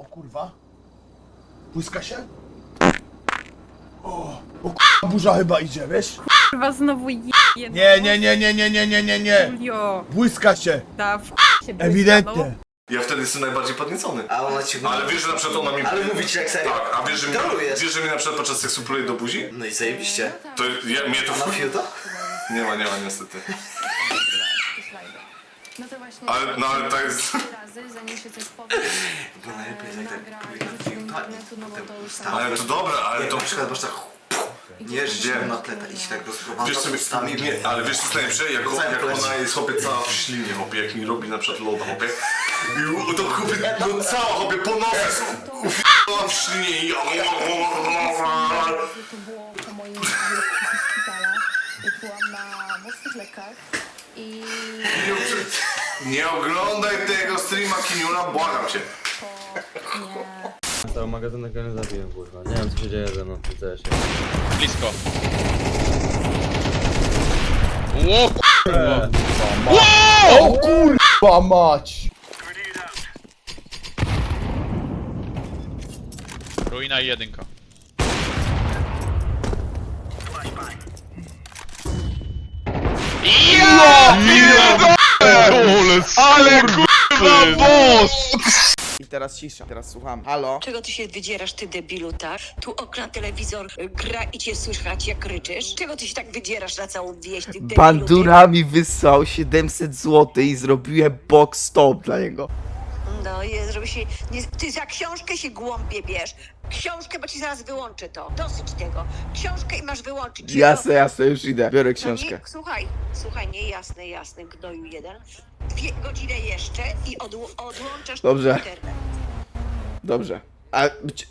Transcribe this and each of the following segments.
O kurwa. Błyska się? O, o kurwa, burza chyba idzie, wiesz? Kurwa znowu je... Nie, nie, nie, nie, nie, nie, nie, nie, nie. Julio, Błyska się. da w się Ewidentnie. Ja wtedy jestem najbardziej podniecony. A ona ci Ale wiesz, że na przykład ona mi... Ale mówić jak serio. Tak, a wiesz, że mi, Trolujesz. wiesz, że mi na przykład podczas seksu pluje do buzi? No i zajebiście. To ja, mnie to... Na fiuto? Nie ma, nie ma niestety. No. Ale, no ale to jest... razy, zanim się coś powie, Bo najlepiej jest jak tak nagra powie i na wrzuci do fiuta internetu, no bo to już wstawa. tam... Ale to dobra, ale to... na przykład masz tak nie żdżem na tle i ci tak rozprowadza Wiesz co, ustami. nie, ale wiesz co jest najlepsze? Jak, ona jest chłopie cała w ślinie, chłopie, jak mi robi na przykład loda, chłopie. I to chłopie, no cała chłopie, po nosie u***a w ślinie i... To było po moim wyjściu z szpitala, jak byłam na mocnych lekach i Nie oglądaj tego streama Kiniula, błagam cię. Cały magazynek go nie zabiłem, kurwa. Nie wiem co się dzieje ze mną w CS-ie. Blisko. O kurwa mać. Ruina i jedynka. Ale kurwa boss! I teraz cisza, teraz słucham. Halo? Czego ty się wydzierasz, ty debilu, tak? Tu okna, telewizor y, gra i cię słychać, jak ryczysz. Czego ty się tak wydzierasz na całą wieś, ty debilu, Bandura mi wysłał 700 zł i zrobiłem box stop dla niego. Ty? No, jest, żeby się... Nie, ty za książkę się głąbie bierz. Książkę, bo ci zaraz wyłączę to. Dosyć tego. Książkę i masz wyłączyć. Jasne, jasne, już idę. Biorę No książkę. nie, słuchaj, słuchaj, nie jasne, jasne, gnoju jeden. Dwie godziny jeszcze i odł odłączasz Dobrze. internet. Dobrze. A... być-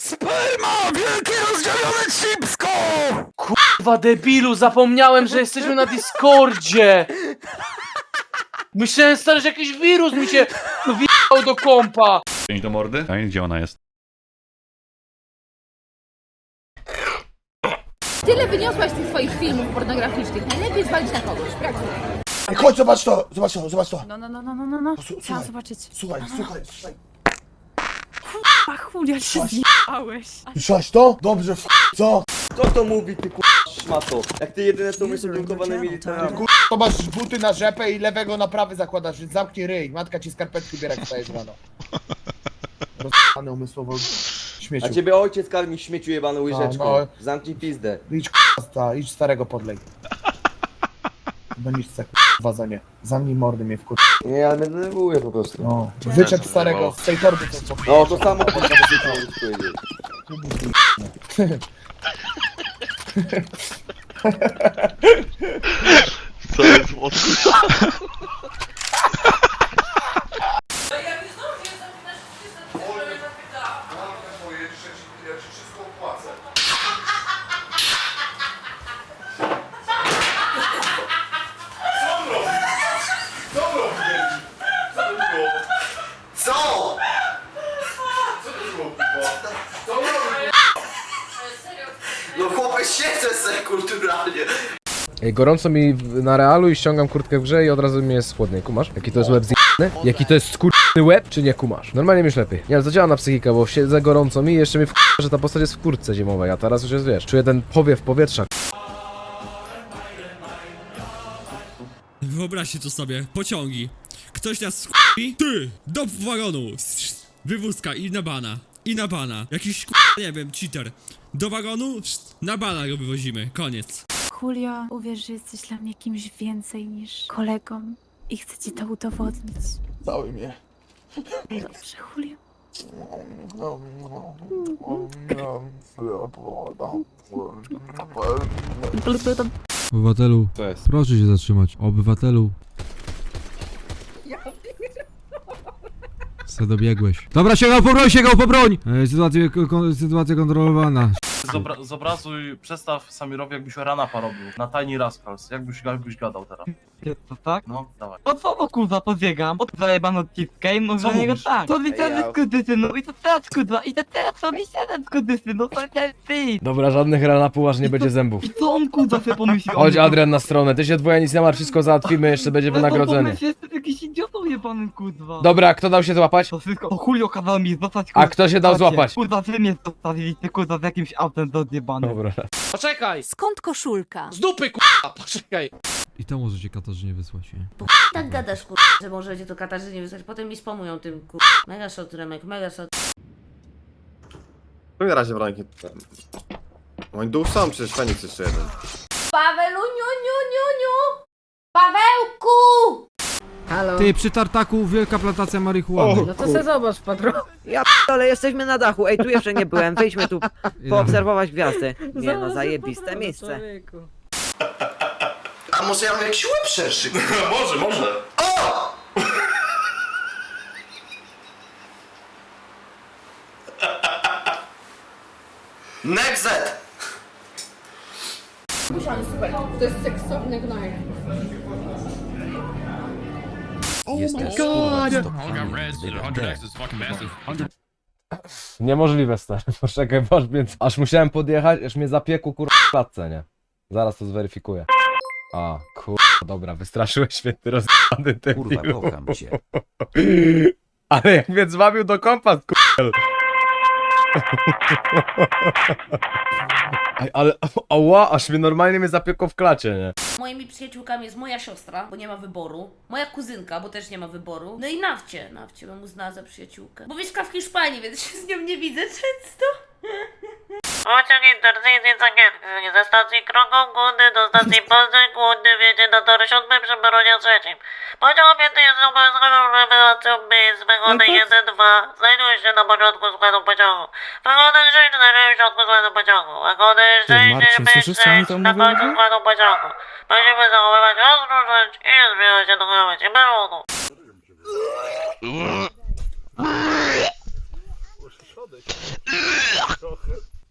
Sperma! Wielkie rozdzielone chipsko! Kurwa debilu, zapomniałem, że jesteśmy na Discordzie! Myślałem stary, że jakiś wirus mi się wjechał do kompa! Pięć do mordy? A gdzie ona jest? Tyle wyniosłaś z tych swoich filmów pornograficznych. Najlepiej zwalić na kogoś. Pracuj. Ej, chodź, zobacz to, zobacz to, zobacz to. No, no, no, no, no, no, no. Chciałam słuchaj. zobaczyć. Słuchaj, słuchaj, słuchaj. A chulia się Chodź. zjebałeś. Słyszałeś to? Dobrze, f... co? Kto to mówi, ty kurwa szmato? Jak ty jedyne co umiesz umiarkowanymi literami. Kur... To masz buty na rzepę i lewego na prawy zakładasz, więc zamknij ryj. Matka ci skarpetki biera, jak wstajesz rano. Rozpany umysłowo śmieciu. A ciebie ojciec karmi śmieciu jebany łyżeczką. no. Zamknij pizdę. Idź k***a, idź starego podlej. Będziesz chcę k***a za nie. Zamknij mordy mnie w kur... Nie, ja mnie denerwuję po prostu. No. Wyczep starego z tej torby co No to samo kurwa chciałem powiedzieć. Co jest mocno? Gorąco mi na realu i ściągam kurtkę w grze i od razu mi jest chłodniej, kumasz? Jaki to jest łeb zjebany? Jaki to jest skurczny łeb, czy nie kumasz? Normalnie mi już lepiej. Nie, ale to działa na psychikę, bo siedzę gorąco mi i jeszcze mi w że ta postać jest w kurtce zimowej, a teraz już jest, wiesz, czuję ten powiew powietrza. Wyobraźcie to sobie, pociągi. Ktoś nas skupi, ty, do wagonu, wywózka i na bana, i na bana. Jakiś nie wiem, cheater. Do wagonu, na bana go wywozimy, koniec. Julio, uwierz, że jesteś dla mnie kimś więcej niż kolegą i chcę ci to udowodnić. Cały mnie. Dobrze, Julio. Obywatelu, proszę się zatrzymać. Obywatelu. Co dobiegłeś? Dobra, sięgał po broń, sięgał po broń! E, sytuacja, ko, sytuacja kontrolowana. Zobra zobrazuj, przedstaw Samirowi jakbyś rana porobił. Na Tiny Rascals. Jakbyś, jakbyś gadał teraz. To tak? No, dawaj. No co no kurwa, to biegam. Od zajebano odciskę i no Co że niego mówisz? tak. To ja- skudysy, no i to teraz kurwa, i to teraz to liczę skudysy, no to ten ty. Dobra, żadnych rana aż nie będzie zębów. I co on kurwa sobie pomyśli o Chodź? Adrian na stronę, ty się dwoje nic nie martw, wszystko załatwimy, jeszcze będzie to wynagrodzenie. pomyśl, Jestem jakiś idiotą jebanym kurwa. Dobra, kto dał się złapać? To wszystko, to Julio kazał mi zostać A kto się dał złapać? Kurwa, wy mnie zostawiliście kurwa z jakimś autem do odjebany. Dobra. Poczekaj! Skąd koszulka? Z dupy k***a, poczekaj! I to możecie Katarzynie wysłać, nie? Tak gadasz, kur... że możecie to Katarzynie wysłać, potem mi spamują tym, kur... Mega shot, Remek, mega shot. Na razie Franki. Oni dół sam, przecież Feniks jeszcze jeden. Pawelu, niu, niu, niu, niu! Pawełku! Halo. Ty, przy tartaku wielka plantacja marihuany. No to se zobacz, patron. Ale jesteśmy na dachu, ej tu jeszcze nie byłem, wejdźmy tu poobserwować gwiazdy. Nie no, zajebiste miejsce. A może ja mam jakiś łeb szerszy? może, może. Nexet! To jest seksowny gnoj. Niemożliwe, stary. Poczekaj, aż, mnie, aż musiałem podjechać, aż mnie zapiekło kur... w klatce, nie? Zaraz to zweryfikuję. A, kur... Dobra, wystraszyłeś mnie, ty rozjebany debilu. Kurwa, kocham cię. Ale jak mnie zwabił do kompas, kur... Aj, ale, ała, aż mnie normalnie mnie zapiekło w klacie, nie? Moimi przyjaciółkami jest moja siostra, bo nie ma wyboru. Moja kuzynka, bo też nie ma wyboru. No i Nawcie. Nawcie bym uznała za przyjaciółkę. Bo mieszka w Hiszpanii, więc się z nią nie widzę często. Pociąg intercyjny Zagietki ze stacji Krogą Głodny do stacji Poznań Głodny wiedzie na tory 7 przy Baronie trzecim. Pociąg objęty jest obowiązkową rewelacją miejsc wagony 1-2 znajduje się na początku składu pociągu. Wagony 3 znajdują w środku składu pociągu. Wagony 6 5 6 na końcu składu pociągu. Musimy zachowywać ostrożność i zbliżać się do krawędzi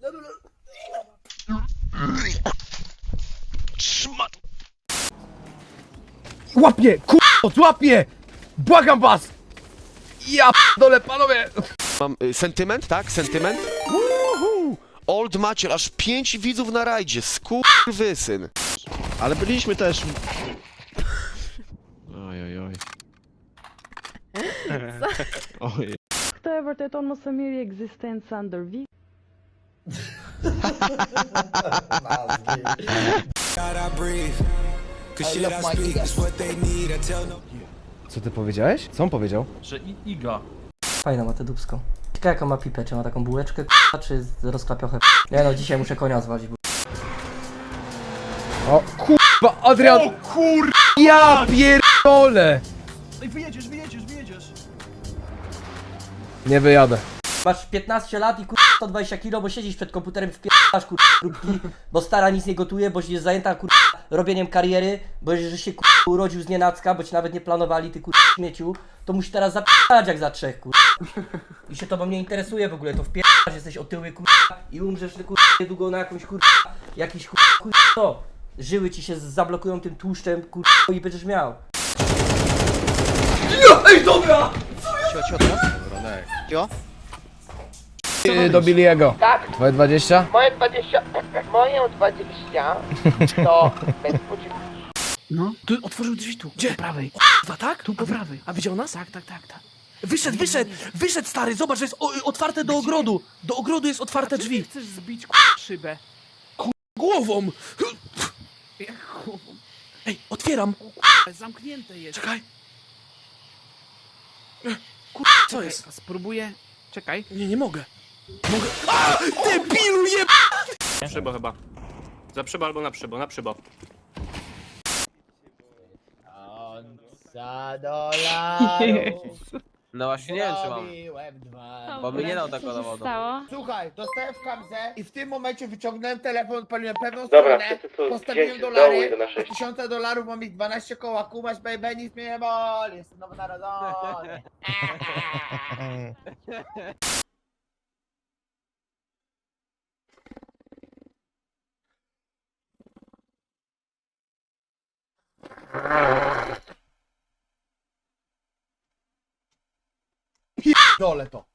balonu. Łapie, kur... złapie! Błagam was! Ja dole, panowie! Mam y, sentyment, tak? Sentyment? Old Maciel, aż pięć widzów na rajdzie, skurwysyn. Ale byliśmy też. Oj, oj, oj. Oj. Kto ever te on mos miri existence under V? I love my Igas. Co ty powiedziałeś? Co on powiedział? Że i Iga. Fajna ma te dubsko. Ciekawe jaką ma pipę, czy ma taką bułeczkę k***a, czy rozklapiochę Nie no, dzisiaj muszę konia zwalić, bo... O kurwa, Adrian! O kur... Ja pierdolę! Ej, wyjedziesz, wyjedziesz, wyjedziesz. Nie wyjadę. Masz 15 lat i kur... 120 kilo, bo siedzisz przed komputerem w wpierdasz kur... próbki, bo stara nic nie gotuje, bo jest zajęta kur... robieniem kariery, bo że się kur... urodził z nienacka, bo ci nawet nie planowali, ty kur... śmieciu, to musi teraz zapisać jak za trzech kur... I się tobą nie interesuje w ogóle, to wpierdasz, jesteś otyły kur... i umrzesz ty kur... niedługo na jakąś kur... jakiś kur... kur... co? Żyły ci się zablokują tym tłuszczem kur... i będziesz miał. Ej, dobra! Yy, do Billiego. Tak. Twoje 20? Moje 20, moje 20 to bez podziwu. No, tu otworzył drzwi tu. Gdzie? Po prawej. Dwa, tak? Tu po prawej. A widział nas? Tak, tak, tak, tak. Wyszedł, wyszedł, wyszedł stary, zobacz, że jest o, otwarte do ogrodu. Do ogrodu jest otwarte drzwi. chcesz zbić szybę? Głową! Jak głową? Ej, otwieram. Zamknięte jest. Czekaj. Kur... co jest? Spróbuję. Czekaj. Nie, nie mogę. Mogę. A! Debilu je... Przybo chyba. Za przybo albo na przybo, na przybo. Za dolarów No właśnie nie wiem czy mam. zrobiłem dwa. Bo by nie dał tak na wodę. Słuchaj, dostałem w kamzę i w tym momencie wyciągnąłem telefon, odpaliłem pewną stronę, postawiłem dolary, a tysiące dolarów, mam ich 12 koła, kumasz baby, nic mnie nie boli, jestem nowonarodzony. Dole to.